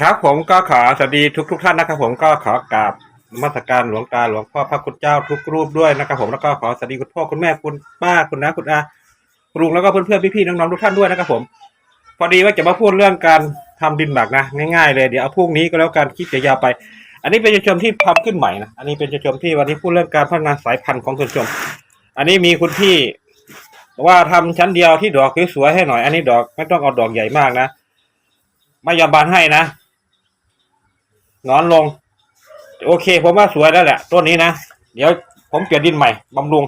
ครับผมก็ขอสวัสดีทุกทุกๆท่านนะครับ ผมก็ขอกราบนมัสการหลวงตาหลวงพ่อพระคุณเจ้าทุกรูปด้วยนะครับ ผมแล้วก็ขอสวัสดีคุณพ่อคุณแม่คุณป้าคุณน้าคุณอาคุณลุงแล้วก็เพื่อนๆพี่ๆน้องๆทุกท่านด้วยนะครับ ผม พอดีว่าจะมาพูดเรื่องการทำดินหมักนะง่ายๆเลยเดี๋ยวเอาพรุ่งนี้ก็แล้วกันคลิปจะยาวไป อันนี้เป็นชมที่ทำขึ้นใหม่นะอันนี้เป็นชมที่วันนี้พูดเรื่องการพัฒนาสายพันธุ์ของชม อันนี้มีคุณพี่ว่าทำชั้นเดียวที่ดอกสวยๆให้หน่อย อันนี้ดอกไม่ต้องเอาดอกใหญ่มากนะไม่ยอมบานให้นะ นอนลง โอเค ผมว่าสวยแล้วแหละต้นนี้นะ เดี๋ยวผมเกลี่ยดินใหม่บำรุง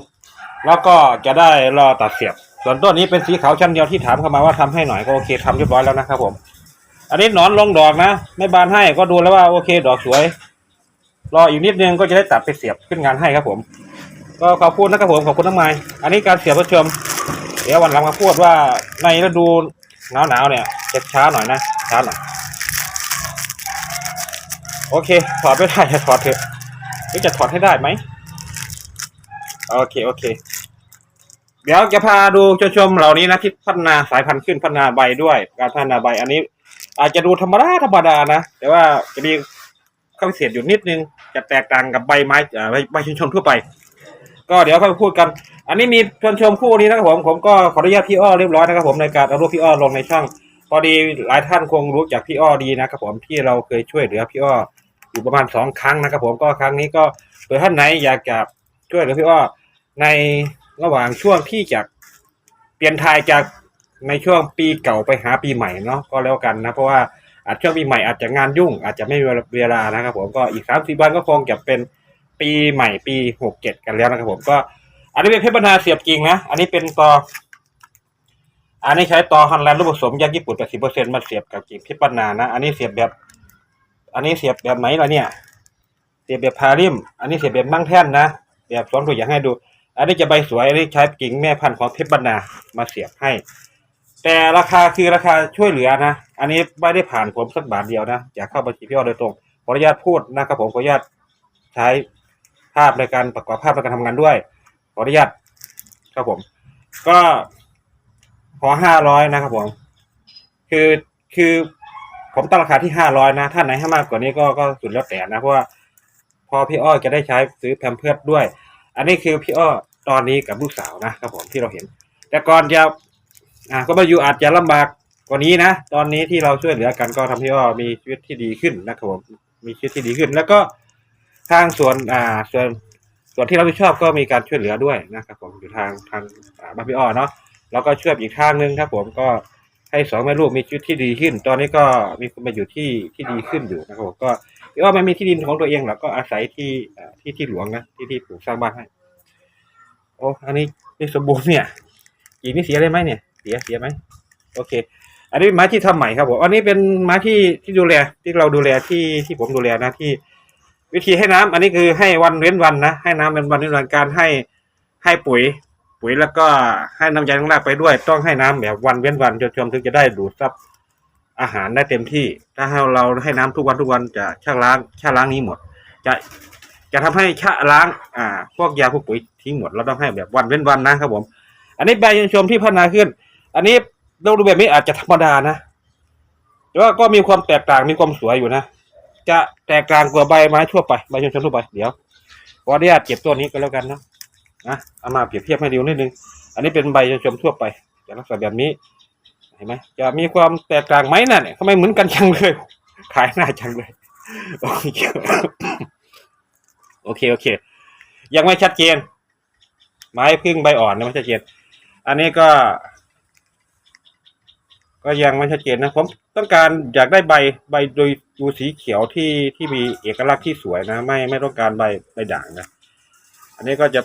แล้วก็จะได้รอตัดเสียบ ส่วนต้นนี้เป็นสีขาวชั้นเดียวที่ถามเข้ามาว่าทำให้หน่อยก็โอเคทำเรียบร้อยแล้วนะครับผม อันนี้หนอนลงดอกนะ ไม่บานให้ก็ดูแล้วว่าโอเค ดอกสวย รออีกนิดนึงก็จะได้ตัดไปเสียบขึ้นงานให้ครับผม ก็ขอบคุณนะครับผมขอบคุณน้ำไม้อันนี้การเสียบผู้ชม เดี๋ยววันหลังมาพูดว่าในฤดูหนาวหนาวๆเนี่ยจะช้าหน่อยนะช้าหน่อย โอเค ถอดไม่ได้จะถอดเถอะหรือจะถอดให้ได้ไหมโอเคโอเค เดี๋ยวจะพาดูชมชมๆเหล่านี้นะที่พัฒนาสายพันธุ์ขึ้นพัฒนาใบด้วย การพัฒนาใบ อันนี้ อาจจะดูธรรมดาธรรมดานะแต่ว่าจะมีข้อพิเศษอยู่นิดนึง จะแตกต่างกับใบไม้ใบใบชนชมทั่วไป ก็เดี๋ยวค่อยพูดกัน อันนี้มีชวนชมคู่นี้นะครับผมผมก็ขออนุญาตพี่อ้อเรียบร้อยนะครับผมในการเอารูปพี่อ้อลงในช่องพอดีหลายท่านคงรู้จักพี่อ้อดีนะครับผมที่เราเคยช่วยเหลือพี่อ้อ อยู่ประมาณสองครั้งนะครับ ผมก็ครั้งนี้ก็เผื่อท่านไหนอยากจะช่วยหลือพี่อ้อในระหว่างช่วงที่จะเปลี่ยนทายจากในช่วงปีเก่าไปหาปีใหม่เนาะก็แล้วกันนะ เพราะว่าอาจช่วงปีใหม่อาจจะงานยุ่ง อาจจะไม่มีเวลานะครับ ผมก็อีกสามสี่วันก็คงจะเป็นปีใหม่ปีหกเจ็ดกันแล้วนะครับ ผมก็อันนี้เป็นเพชรบรรณาเสียบจริงนะ อันนี้เป็นต่อ อันนี้ใช้ต่อฮันแลนด์รูปผสมยางญี่ปุ่นแปดสิบเปอร์เซ็นต์มาเสียบกับกิ่งเพชรบรรณานะ อันนี้เสียบแบบ อันนี้เสียบแบบไหนล่ะเนี่ย เสียบแบบพาริม อันนี้เสียบแบบนั่งแท่นนะ แบบสองตัวอย่างให้ดู อันนี้จะใบสวย อันนี้ใช้กิ่งแม่พันธุ์ของเพชรบรรณามาเสียบให้ แต่ราคาคือราคาช่วยเหลือนะ อันนี้ไม่ได้ผ่านผมสักบาทเดียวนะอยากเข้าบัญชีพี่อ้อโดยตรง ขออนุญาตพูดนะครับผมขออนุญาตใช้ภาพในการประกอบภาพในการทำงานด้วย ขออนุญาตครับผม ก็ขอห้าร้อยนะครับผม คือคือ ผมตั้งราคาที่ห้าร้อยนะถ้าไหนให้มากกว่านี้ก็ก็สุดแล้วแต่นะเพราะว่าพอพี่อ้อจะได้ใช้ซื้อแพมเพิร์ดด้วย อันนี้คือพี่อ้อตอนนี้กับลูกสาวนะครับผมที่เราเห็น แต่ก่อนจะอ่าก็มาอยู่อาจจะลำบากกว่านี้นะ ตอนนี้ที่เราช่วยเหลือกันก็ทำให้อ้อมีชีวิตที่ดีขึ้นนะครับผมมีชีวิตที่ดีขึ้น แล้วก็ทางส่วนอ่าส่วนส่วนที่เราไม่ชอบก็มีการช่วยเหลือด้วยนะครับผมอยู่ทางทางบ้านพี่อ้อเนาะแล้วก็ช่วยอีกทางหนึงครับผมก็ ให้สองแม่ลูกมีชีวิตที่ดีขึ้น ตอนนี้ก็มีคนมาอยู่ที่ที่ดีขึ้นอยู่นะครับผมก็พี่อ้อไม่มีที่ดินของตัวเองหรอกก็อาศัยที่ที่ที่หลวงนะที่ที่ปลูกสร้างบ้านให้โอ้อันนี้นี่สมบูรณ์เนี่ยอีกนี่เสียได้ไหมเนี่ย เสียเสียไหมโอเค อันนี้ไม้ที่ทำใหม่ครับผมอันนี้เป็นไม้ที่ที่ดูแลที่เราดูแลที่ที่ผมดูแลนะที่ วิธีให้น้ำอันนี้คือให้วันเว้นวันนะให้น้ำเป็นวันเว้นวันการให้ให้ปุ๋ย ปุ๋ยแล้วก็ให้น้ำยาล้างรากไปด้วย ต้องให้น้ำแบบวันเว้นวันจนชมถึงจะได้ดูดซับอาหารได้เต็มที่ ถ้าให้เราให้น้ำทุกวันทุกวันจะชะล้างชะล้างนี้หมด จะจะทำให้ชะล้างอ่า พวกยาพวกปุ๋ยทิ้งหมดเราต้องให้แบบวันเว้นวันนะครับผม อันนี้ใบยังชมที่พัฒนาขึ้น อันนี้เราดูแบบนี้อาจจะธรรมดานะแต่ว่าก็มีความแตกต่างมีความสวยอยู่นะ จะแตกต่างกว่าใบไม้ทั่วไปใบชนชนทั่วไปเดี๋ยวขออนุญาตเก็บตัวนี้ก็แล้วกันเนาะ นะเอามาเปรียบเทียบให้ดูนิดนึง อันนี้เป็นใบชนชมทั่วไปจะลักษณะแบบนี้ เห็นไหมจะมีความแตกต่างไหมน่ะเนี่ยทำไมเหมือนกันจังเลย ขายหน้าจังเลย โอเค โอเคโอเค ยังไม่ชัดเจน ไม้พึ่งใบอ่อนนะไม่ชัดเจน อันนี้ก็ ก็ยังไม่ชัดเจนนะ ผมต้องการอยากได้ใบใบโดยดูสีเขียวที่ที่มีเอกลักษณ์ที่สวยนะ ไม่ไม่ต้องการใบใบด่างนะ อันนี้ก็จะ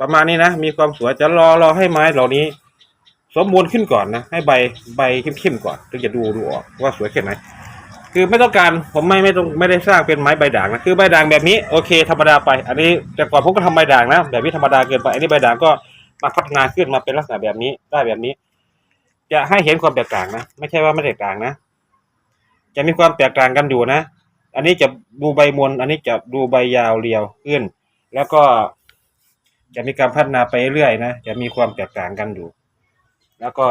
ประมาณนี้นะ มีความสวยจะรอรอให้ไม้เหล่านี้ สมบูรณ์ขึ้นก่อนนะ ให้ใบใบเข้มๆก่อนถึงจะดูดูออกว่าสวยแค่ไหนคือไม่ต้องการผมไม่ไม่ต้องไม่ได้สร้างเป็นไม้ใบด่างนะคือใบด่างแบบนี้โอเค ธรรมดาไป อันนี้แต่ก่อนผมก็ทำใบด่างนะแบบนี้ธรรมดาเกินไปอันนี้ใบด่างก็มาพัฒนาขึ้นมาเป็นลักษณะแบบนี้ได้แบบนี้ จะให้เห็นความแตกต่างนะไม่ใช่ว่าไม่แตกต่างนะ จะมีความแตกต่างกันอยู่นะ อันนี้จะดูใบมนอันนี้จะดูใบยาวเรียวขึ้น แล้วก็ จะมีการพัฒนาไปเรื่อยนะจะมีความแตกต่างกันอยู่ แล้วก็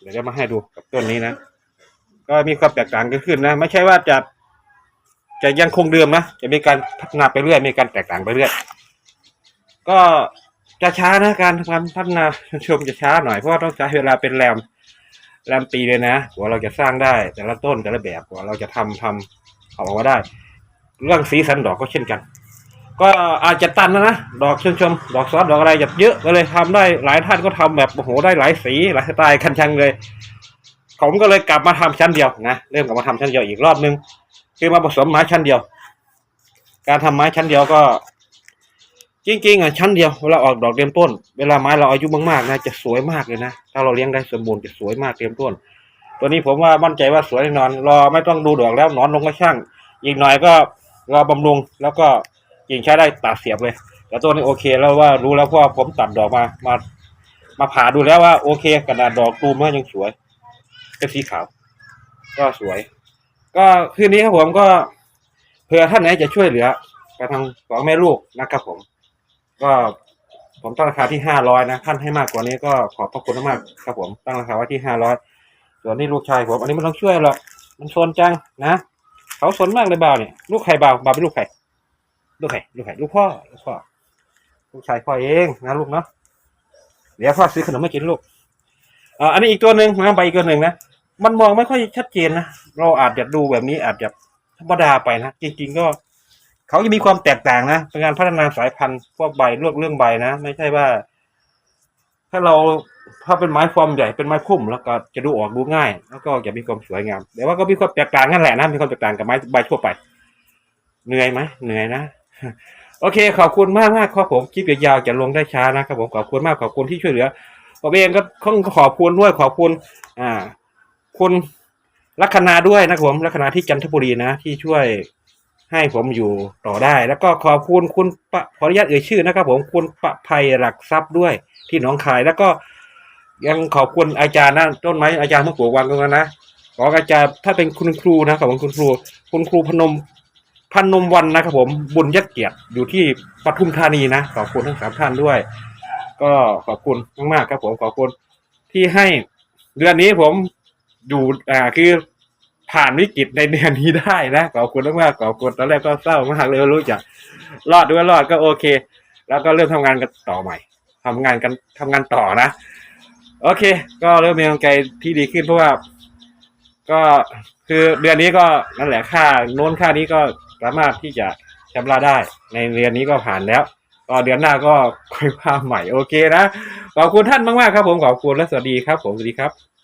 เดี๋ยวจะมาให้ดูกับต้นนี้นะก็มีความแตกต่างกันขึ้นนะไม่ใช่ว่าจะจะยังคงเดิมนะจะมีการพัฒนาไปเรื่อยมีการแตกต่างไปเรื่อยก็จะช้านะการทำงานพัฒนาชมจะช้าหน่อยเพราะว่าต้องใช้เวลาเป็นแรมแรมปีเลยนะกว่าเราจะสร้างได้ แต่ละต้นแต่ละแบบกว่าเราจะทำทำออกมาได้ เรื่องสีสันดอกก็เช่นกัน ก็อาจจะตันนะนะดอกชมชมดอกซอสดอกอะไรแบบเยอะก็เลยทำได้หลายท่านก็ทำแบบโอ้โหได้หลายสีหลายสไตล์คันชังเลย ผมก็เลยกลับมาทำชั้นเดียวนะเริ่มกลับมาทำชั้นเดียวอีกรอบนึงคือมาผสมไม้ชั้นเดียว การทำไม้ชั้นเดียวก็ จริงๆอะชั้นเดียวเวลาออกดอกเต็มต้น เวลาไม้เราอายุมากๆนะจะสวยมากเลยนะถ้าเราเลี้ยงได้สมบูรณ์จะสวยมากเต็มต้น ตัวนี้ผมว่ามั่นใจว่าสวยแน่นอน รอไม่ต้องดูดอกแล้วนอนลงก็ช่าง อีกหน่อยก็รอบำรุงแล้วก็ ยิงใช้ได้ตัดเสียบเลย แต่ตัวนี้โอเคแล้วว่ารู้แล้วเพราะว่าผมตัดดอกมา มา มาผ่าดูแล้วว่าโอเคกระดาษดอกตูมก็ยังสวยเป็นสีขาว ก็สวย ก็คืนนี้ครับผมก็เผื่อท่านไหนจะช่วยเหลือกระทางสองแม่ลูกนะครับผม ก็ผมตั้งราคาที่ห้าร้อยนะท่านให้มากกว่านี้ก็ขอบพระคุณมากครับผมตั้งราคาไว้ที่ห้าร้อยส่วนนี้ลูกชายผมอันนี้ไม่ต้องช่วยหรอกมันโซนจังนะเขาสนมากเลยบ่าวเนี่ยลูกใครบ่าวบ่าวเป็นลูกใคร ลูกใครลูกใครลูกพ่อลูกพ่อลูกชายพ่อเองนะลูกเนาะเดี๋ยวพ่อซื้อขนมมากินลูกอ่าอันนี้อีกตัวหนึ่งนะใบอีกตัวหนึ่งนะมันมองไม่ค่อยชัดเจนนะเราอาจจะดูแบบนี้อาจจะธรรมดาไปนะจริง ๆ ก็ เขาจะมีความแตกต่างนะเป็นการพัฒนาสายพันธุ์พวกใบเรื่องเรื่องใบนะไม่ใช่ว่า ถ้าเราถ้าเป็นไม้ฟอร์มใหญ่เป็นไม้พุ่ม แล้วก็จะดูออกดูง่าย แล้วก็จะมีความสวยงามแต่ว่าก็มีความแตกต่างนั่นแหละนะมีความแตกต่างกับไม้ใบทั่วไป เหนื่อยไหมเหนื่อยนะ โอเค ขอบคุณมากมากครับผมคลิปยาวๆจะลงได้ช้านะครับผมขอบคุณมากขอบคุณที่ช่วยเหลือผมเองก็ต้องขอบคุณด้วยขอบคุณ อ่า คุณลัคนาด้วยนะครับผมลัคนาที่จันทบุรีนะ ที่ช่วยให้ผมอยู่ต่อได้ แล้วก็ขอบคุณคุณปะขออนุญาตเอ่ยชื่อนะครับ ผมคุณประภัยหลักทรัพย์ด้วยที่หนองคาย แล้วก็ยังขอบคุณอาจารย์นะต้นไม้อาจารย์มะกรูดวังตรงนั้นนะขออาจารย์ถ้าเป็นคุณครูนะขอบคุณคุณครู คุณครูพนม พนมวันนะครับผมบุญยัดเกียรติอยู่ที่ปทุมธานีนะ ขอบคุณทั้งสามท่านด้วย ก็ขอบคุณมากๆครับผมขอบคุณที่ให้เดือนนี้ผมอยู่อ่าคือผ่านวิกฤตในเดือนนี้ได้นะขอบคุณมากๆขอบคุณตอนแรกก็เศร้ามากเลยรู้จักรอดด้วยรอดก็โอเค แล้วก็เริ่มทำงานกันต่อใหม่ทำงานกันทำงานต่อนะ โอเค ก็เริ่มมีกำลังใจที่ดีขึ้นเพราะว่า ก็คือเดือนนี้ก็นั่นแหละค่าโน้นค่านี้ก็ สามารถที่จะชำระได้ ในเดือนนี้ก็ผ่านแล้ว ก็เดือนหน้าก็ค่อยว่าใหม่โอเคนะ ขอบคุณท่านมากๆครับผมขอบคุณและสวัสดีครับ ผมสวัสดีครับ